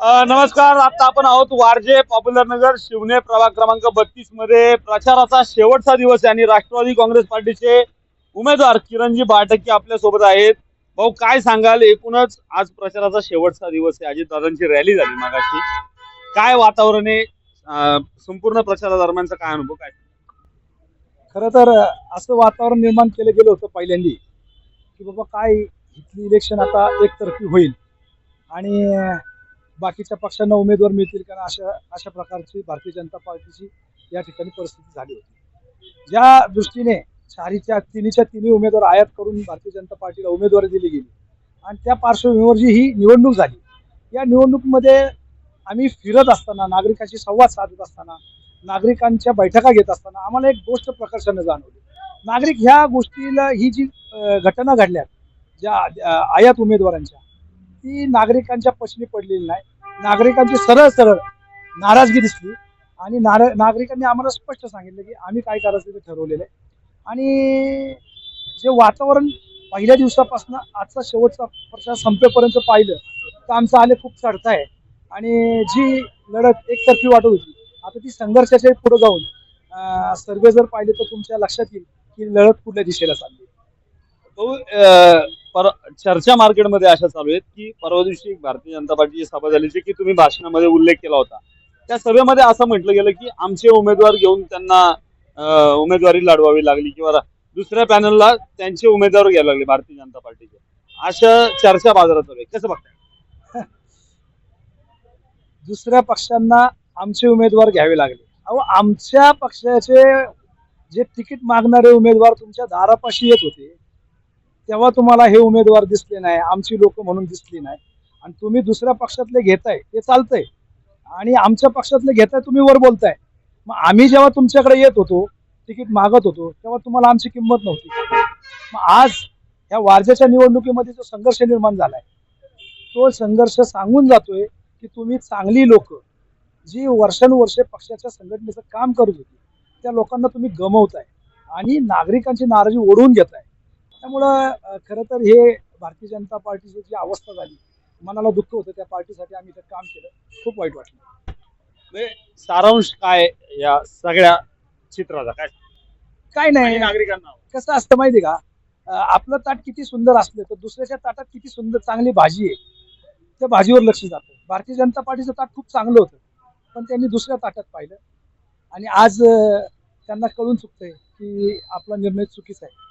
नमस्कार. आता आपण आहोत वारजे पॉप्युलर नगर शिवने प्रभाग क्रमांक बत्तीसमध्ये. प्रचाराचा शेवटचा दिवस आहे आणि राष्ट्रवादी काँग्रेस पार्टीचे उमेदवार किरणजी बाटकी आपल्यासोबत आहेत. भाऊ काय सांगाल? एकूणच आज प्रचाराचा शेवटचा दिवस आहे. अजित दादांची रॅली झाली मागाशी. काय वातावरण आहे? संपूर्ण संपूर्ण प्रचारादरम्यानचा काय अनुभव काय? खरं तर असं वातावरण निर्माण केलं गेलं होतं पहिल्यांदी की बाबा काय इथली इलेक्शन आता एकतर्फी होईल. आणि बाकीच्या पक्षांना उमेदवार मिळतील कारण अशा अशा प्रकारची भारतीय जनता पार्टीची या ठिकाणी परिस्थिती झाली होती. ज्या दृष्टीने चारीच्या तिन्हीच्या तिन्ही उमेदवार आयात करून भारतीय जनता पार्टीला उमेदवारी दिली गेली आणि त्या पार्श्वभूमीवर जी ही निवडणूक झाली. या निवडणुकीमध्ये आम्ही फिरत असताना नागरिकांशी संवाद साधत असताना नागरिकांच्या बैठका घेत असताना आम्हाला एक गोष्ट प्रकर्षाने जाणवली. नागरिक ह्या गोष्टीला ही जी घटना घडल्या ज्या आयात उमेदवारांच्या ती नागरिकांच्या पश्चिमी पडलेली नाही. नागरिकांची सरळ सरळ नाराजगी दिसली आणि नारा नागरिकांनी आम्हाला स्पष्ट सांगितलं की आम्ही काय करायचं ते ठरवलेलं आहे. आणि जे वातावरण पहिल्या दिवसापासून आजचा शेवटचा प्रचार संपेपर्यंत पाहिलं तर आमचं आले खूप चढत आहे. आणि जी लढत एकतर्फी वाटत होती आता ती संघर्षाच्या पुढे जाऊन सर्वे जर पाहिले तर तुमच्या लक्षात येईल की लढत कुठल्या दिशेला चालली भाऊ पर- चर्चा मार्केटमध्ये अशा चालू आहेत की परवा दिवशी भारतीय जनता पार्टीची सभा झाली जी की तुम्ही भाषणामध्ये उल्लेख केला होता. त्या सभेमध्ये असं म्हटलं गेलं की आमचे उमेदवार घेऊन त्यांना उमेदवारी लढवावी लागली किंवा दुसऱ्या पॅनलला त्यांचे उमेदवार घ्यायला लागले भारतीय जनता पार्टीचे. अशा चर्चा बाजारात चालू आहे. कसं बघताय? दुसऱ्या पक्षांना आमचे उमेदवार घ्यावे लागले. अहो आमच्या पक्षाचे जे तिकीट मागणारे उमेदवार तुमच्या दारापाशी येत होते. तेव्हा तुम्हाला हे उमेदवार दिसले नाही आमची लोक म्हणून दिसली नाही. आणि तुम्ही दुसऱ्या पक्षातले घेताय ते चालतंय. आणि आमच्या पक्षातले घेताय तुम्ही वर बोलताय. मग आम्ही जेव्हा तुमच्याकडे येत होतो तिकीट मागत होतो तेव्हा तुम्हाला आमची किंमत नव्हती. मग आज ह्या वारजेच्या निवडणुकीमध्ये जो संघर्ष निर्माण झालाय तो संघर्ष सांगून जातोय की तुम्ही चांगली लोक जी वर्षानुवर्षे पक्षाच्या संघटनेचं काम करत होती त्या लोकांना तुम्ही गमवताय. आणि नागरिकांची नाराजी ओढवून घेताय. त्यामुळं खरं तर हे भारतीय जनता पार्टीची जी अवस्था झाली मनाला दुःख होतं त्या पार्टीसाठी आम्ही इथं काम केलं. खूप वाईट वाटलं. म्हणजे सारांश काय या सगळ्या चित्राचा? काय? काय नाही. नागरिकांना? कसं असतं माहिती का? आपलं ताट किती सुंदर असलं तर दुसऱ्याच्या ताटात किती सुंदर चांगली भाजी आहे त्या भाजीवर लक्ष जातं. भारतीय जनता पार्टीचं ताट खूप चांगलं होतं पण त्यांनी दुसऱ्या ताटात पाहिलं. आणि आज त्यांना कळून चुकतंय की आपला निर्णय चुकीचा आहे.